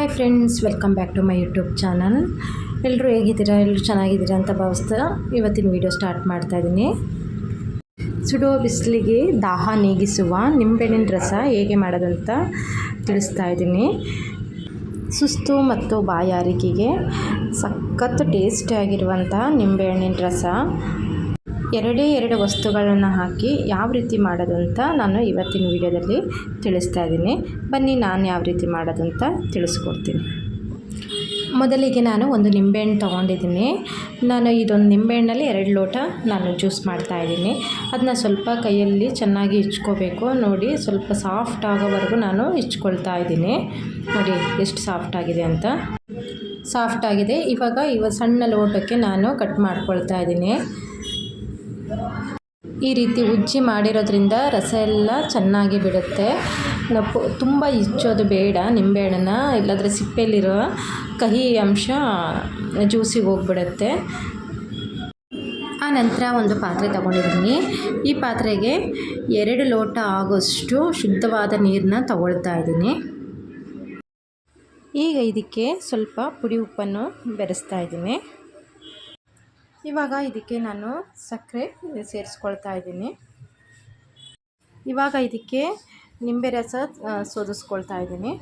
Hi friends, welcome back to my YouTube channel. ಎಲ್ಲರೂ ಹೇಗಿದ್ದೀರಾ? ಎಲ್ಲರೂ ಚೆನ್ನಾಗಿದ್ದೀರಾ ಅಂತ ಭಾವಿಸ್ತಾ ಇವತ್ತಿನ ವಿಡಿಯೋ ಸ್ಟಾರ್ಟ್ ಮಾಡ್ತಾ ಇದ್ದೀನಿ. ಸುಡೋ ಬಿಸಿಲಿಗೆ ದಾಹ ನೀಗಿಸುವ ನಿಂಬೆಹಣ್ಣಿನ ರಸ ಹೇಗೆ ಮಾಡೋದಂತ ತಿಳಿಸ್ತಾ ಇದ್ದೀನಿ. ಸುಸ್ತು ಮತ್ತು ಬಾಯಾರಿಕೆಗೆ ಸಖತ್ತು ಟೇಸ್ಟಿಯಾಗಿರುವಂಥ ನಿಂಬೆಹಣ್ಣಿನ ರಸ. ಎರಡೇ ಎರಡು ವಸ್ತುಗಳನ್ನು ಹಾಕಿ ಯಾವ ರೀತಿ ಮಾಡೋದು ಅಂತ ನಾನು ಇವತ್ತಿನ ವಿಡಿಯೋದಲ್ಲಿ ತಿಳಿಸ್ತಾ ಇದ್ದೀನಿ. ಬನ್ನಿ ನಾನು ಯಾವ ರೀತಿ ಮಾಡೋದು ಅಂತ ತಿಳಿಸ್ಕೊಡ್ತೀನಿ. ಮೊದಲಿಗೆ ನಾನು ಒಂದು ನಿಂಬೆಹಣ್ಣು ತೊಗೊಂಡಿದ್ದೀನಿ. ನಾನು ಇದೊಂದು ನಿಂಬೆಹಣ್ಣಲ್ಲಿ ಎರಡು ಲೋಟ ನಾನು ಜ್ಯೂಸ್ ಮಾಡ್ತಾಯಿದ್ದೀನಿ ಅದನ್ನ ಸ್ವಲ್ಪ ಕೈಯಲ್ಲಿ ಚೆನ್ನಾಗಿ ಇಚ್ಕೋಬೇಕು. ನೋಡಿ, ಸ್ವಲ್ಪ ಸಾಫ್ಟ್ ಆಗೋವರೆಗೂ ನಾನು ಇಚ್ಕೊಳ್ತಾ ಇದ್ದೀನಿ. ನೋಡಿ, ಎಷ್ಟು ಸಾಫ್ಟ್ ಆಗಿದೆ ಅಂತ. ಸಾಫ್ಟ್ ಆಗಿದೆ. ಇವಾಗ ಇವ ಸಣ್ಣ ಲೋಟಕ್ಕೆ ನಾನು ಕಟ್ ಮಾಡ್ಕೊಳ್ತಾ ಇದ್ದೀನಿ. ಈ ರೀತಿ ಉಜ್ಜಿ ಮಾಡಿರೋದ್ರಿಂದ ರಸ ಎಲ್ಲ ಚೆನ್ನಾಗಿ ಬಿಡುತ್ತೆ. ನಪ್ಪು, ತುಂಬ ಇಚ್ಚೋದು ಬೇಡ ನಿಂಬೆಹಣ್ಣನ್ನ. ಇಲ್ಲಾದರೆ ಸಿಪ್ಪೆಯಲ್ಲಿರೋ ಕಹಿ ಅಂಶ ಜ್ಯೂಸಿಗೆ ಹೋಗ್ಬಿಡುತ್ತೆ. ಆ ನಂತರ ಒಂದು ಪಾತ್ರೆ ತಗೊಂಡಿದ್ದೀನಿ. ಈ ಪಾತ್ರೆಗೆ ಎರಡು ಲೋಟ ಆಗೋಷ್ಟು ಶುದ್ಧವಾದ ನೀರನ್ನ ತಗೊಳ್ತಾ ಇದ್ದೀನಿ. ಈಗ ಇದಕ್ಕೆ ಸ್ವಲ್ಪ ಪುಡಿ ಉಪ್ಪನ್ನು ಬೆರೆಸ್ತಾ ಇದ್ದೀನಿ. ಇವಾಗ ಇದಕ್ಕೆ ನಾನು ಸಕ್ಕರೆ ಸೇರಿಸ್ಕೊಳ್ತಾ ಇದ್ದೀನಿ. ಇವಾಗ ಇದಕ್ಕೆ ನಿಂಬೆ ರಸ ಸೋದಿಸ್ಕೊಳ್ತಾ ಇದ್ದೀನಿ.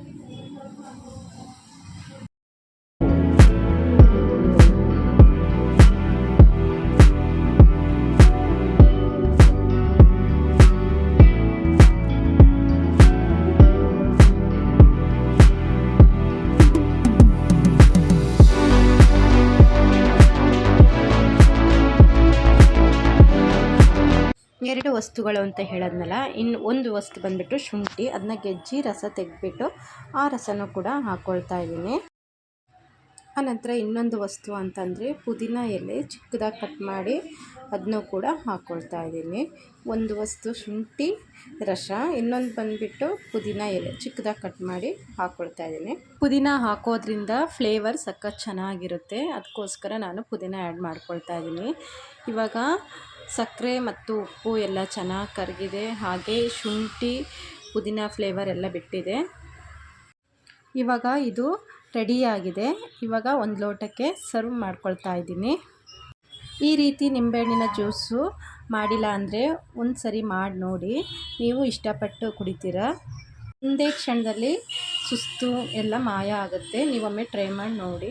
ಎರಡು ವಸ್ತುಗಳು ಅಂತ ಹೇಳೋದ್ನಲ್ಲ ಇನ್ನು ಒಂದು ವಸ್ತು ಬಂದುಬಿಟ್ಟು ಶುಂಠಿ ಅದನ್ನ ಗೆಜ್ಜಿ, ರಸ ತೆಗೆದ್ಬಿಟ್ಟು ಆ ರಸನೂ ಕೂಡ ಹಾಕ್ಕೊಳ್ತಾ ಇದ್ದೀನಿ. ಆನಂತರ ಇನ್ನೊಂದು ವಸ್ತು ಅಂತಂದರೆ ಪುದೀನ ಎಲೆ ಚಿಕ್ಕದಾಗಿ ಕಟ್ ಮಾಡಿ ಅದನ್ನೂ ಕೂಡ ಹಾಕ್ಕೊಳ್ತಾ ಇದ್ದೀನಿ. ಒಂದು ವಸ್ತು ಶುಂಠಿ, ರಸ, ಇನ್ನೊಂದು ಬಂದುಬಿಟ್ಟು ಪುದೀನ ಎಲೆ ಚಿಕ್ಕದಾಗಿ ಕಟ್ ಮಾಡಿ ಹಾಕ್ಕೊಳ್ತಾ ಇದ್ದೀನಿ. ಪುದೀನ ಹಾಕೋದ್ರಿಂದ ಫ್ಲೇವರ್ ಸಖತ್ ಚೆನ್ನಾಗಿರುತ್ತೆ. ಅದಕ್ಕೋಸ್ಕರ ನಾನು ಪುದೀನ ಆ್ಯಡ್ ಮಾಡ್ಕೊಳ್ತಾ ಇದ್ದೀನಿ. ಇವಾಗ ಸಕ್ಕರೆ ಮತ್ತು ಉಪ್ಪು ಎಲ್ಲ ಚೆನ್ನಾಗಿ ಕರಗಿದೆ. ಹಾಗೆ ಶುಂಠಿ, ಪುದೀನ ಫ್ಲೇವರ್ ಎಲ್ಲ ಬಿಟ್ಟಿದೆ. ಇವಾಗ ಇದು ರೆಡಿಯಾಗಿದೆ. ಇವಾಗ ಒಂದು ಲೋಟಕ್ಕೆ ಸರ್ವ್ ಮಾಡ್ಕೊಳ್ತಾ ಇದ್ದೀನಿ. ಈ ರೀತಿ ನಿಂಬೆಹಣ್ಣಿನ ಜ್ಯೂಸು ಮಾಡಿಲ್ಲ ಅಂದರೆ ಒಂದು ಸರಿ ಮಾಡಿ ನೋಡಿ. ನೀವು ಇಷ್ಟಪಟ್ಟು ಕುಡಿತೀರ? ಒಂದೇ ಕ್ಷಣದಲ್ಲಿ ಸುಸ್ತು ಎಲ್ಲ ಮಾಯ ಆಗುತ್ತೆ. ನೀವೊಮ್ಮೆ ಟ್ರೈ ಮಾಡಿ ನೋಡಿ.